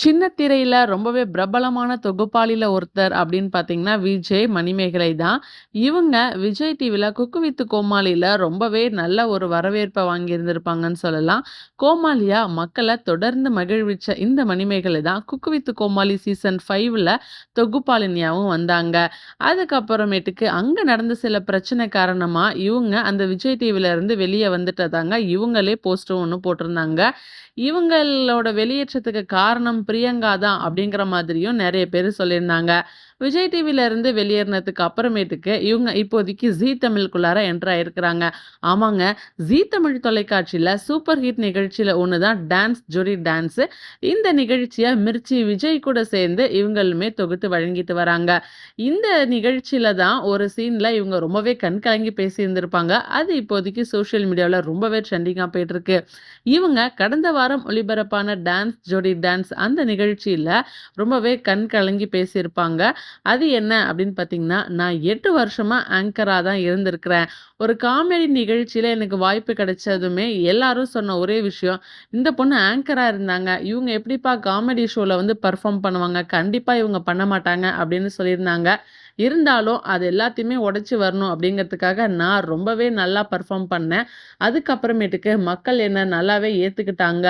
சின்ன திரையில் ரொம்பவே பிரபலமான தொகுப்பாளியில் ஒருத்தர் அப்படின்னு பார்த்தீங்கன்னா, விஜய், மணிமேகலை தான். இவங்க விஜய் டிவியில் குக்கு வித்து கோமாளியில் ரொம்பவே நல்ல ஒரு வரவேற்பை வாங்கியிருந்திருப்பாங்கன்னு சொல்லலாம். கோமாளியா மக்களை தொடர்ந்து மகிழ்விச்ச இந்த மணிமேகலை தான் குக்கு வித்து கோமாளி சீசன் ஃபைவ்ல தொகுப்பாளினியாவும் வந்தாங்க. அதுக்கப்புறமேட்டுக்கு அங்கே நடந்த சில பிரச்சனை காரணமாக இவங்க அந்த விஜய் டிவியிலேருந்து இருந்து வந்துட்டதாங்க இவங்களே போஸ்ட்டும் ஒன்று போட்டிருந்தாங்க. இவங்களோட வெளியேற்றத்துக்கு காரணம் பிரியங்கா தான் அப்படிங்கிற மாதிரியும் நிறைய பேர் சொல்லியிருந்தாங்க. விஜய் டிவியிலேருந்து இருந்து வெளியேறினதுக்கு அப்புறமேட்டுக்கு இவங்க இப்போதைக்கு ஜீ தமிழுக்குள்ளார என்ட்ரு ஆயிருக்கிறாங்க. ஆமாங்க, ஜீ தமிழ் தொலைக்காட்சியில் சூப்பர் ஹிட் நிகழ்ச்சியில் ஒன்று தான் டான்ஸ் ஜோடி டான்ஸு இந்த நிகழ்ச்சியை மிர்ச்சி விஜய் கூட சேர்ந்து இவங்களுமே தொகுத்து வழங்கிட்டு வராங்க. இந்த நிகழ்ச்சியில் தான் ஒரு சீனில் இவங்க ரொம்பவே கண் கலங்கி பேசியிருந்திருப்பாங்க. அது இப்போதைக்கு சோஷியல் மீடியாவில் ரொம்பவே ட்ரெண்டிங்காக போயிட்டுருக்கு. இவங்க கடந்த வாரம் ஒளிபரப்பான டான்ஸ் ஜோடி டான்ஸ் அந்த நிகழ்ச்சியில் ரொம்பவே கண் கலங்கி பேசியிருப்பாங்க. அது என்ன அப்படின்னு பார்த்தீங்கன்னா, "நான் எட்டு வருஷமா ஆங்கராக தான் இருந்திருக்கிறேன். ஒரு காமெடி நிகழ்ச்சியில் எனக்கு வாய்ப்பு கிடைச்சதுமே எல்லாரும் சொன்ன ஒரே விஷயம், இந்த பொண்ணு ஆங்கராக இருந்தாங்க. இவங்க எப்படிப்பா காமெடி ஷோவில் வந்து பெர்ஃபார்ம் பண்ணுவாங்க? கண்டிப்பாக இவங்க பண்ண மாட்டாங்க." அப்படின்னு சொல்லியிருந்தாங்க. இருந்தாலும் அது எல்லாத்தையுமே உடச்சி வரணும் அப்படிங்கிறதுக்காக நான் ரொம்பவே நல்லா பர்ஃபார்ம் பண்ணேன். அதுக்கப்புறமேட்டுக்கு மக்கள் என்ன நல்லாவே ஏற்றுக்கிட்டாங்க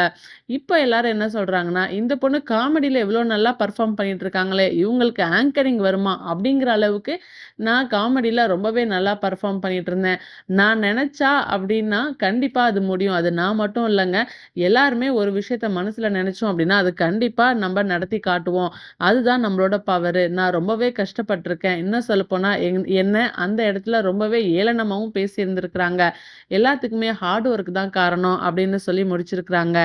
இப்போ எல்லாரும் என்ன சொல்கிறாங்கன்னா "இந்த பொண்ணு காமெடியில் எவ்வளோ நல்லா பர்ஃபார்ம் பண்ணிட்டு இருக்காங்களே, இவங்களுக்கு ஆங்கரிங் வருமா?" அப்படிங்கிற அளவுக்கு நான் காமெடியில் ரொம்பவே நல்லா பெர்ஃபார்ம் பண்ணிட்டு இருந்தேன். நான் நினச்சா அப்படின்னா கண்டிப்பாக அது முடியும். அது நான் மட்டும் இல்லைங்க எல்லாருமே ஒரு விஷயத்த மனசில் நினச்சோம் அப்படின்னா, அது கண்டிப்பாக நம்ம நடத்தி காட்டுவோம். அதுதான் நம்மளோட பவரு. நான் ரொம்பவே கஷ்டப்பட்டிருக்கேன் இன்னும் சொல்லப்போனால் என் என்ன அந்த இடத்துல ரொம்பவே ஏளனமாகவும் பேசியிருந்திருக்கிறாங்க. எல்லாத்துக்குமே ஹார்ட் ஒர்க் தான் காரணம் அப்படின்னு சொல்லி முடிச்சிருக்கிறாங்க.